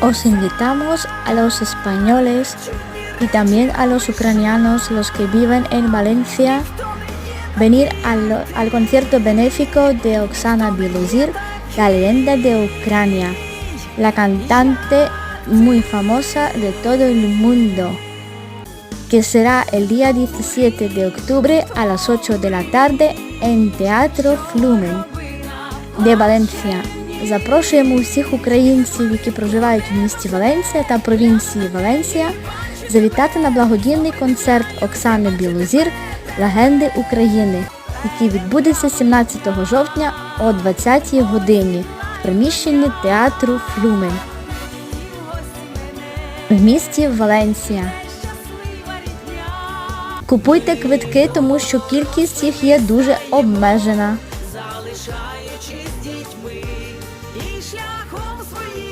Os invitamos a los españoles y también a los ucranianos, los que viven en Valencia, venir al, al concierto benéfico de Oksana Biluzir, la leyenda de Ucrania, la cantante muy famosa de todo el mundo, que será el día 17 de octubre a las 8 de la tarde en Teatro Flumen de Valencia. Запрошуємо усіх українців, які проживають в місті Валенція та провінції Валенція, завітати на благодійний концерт Оксани Білозір Легенди України, який відбудеться 17 жовтня о 20 годині в приміщенні театру Флюмен в місті Валенція. Купуйте квитки, тому що кількість їх є дуже обмежена залишаючись дітьми і шляхом своїм.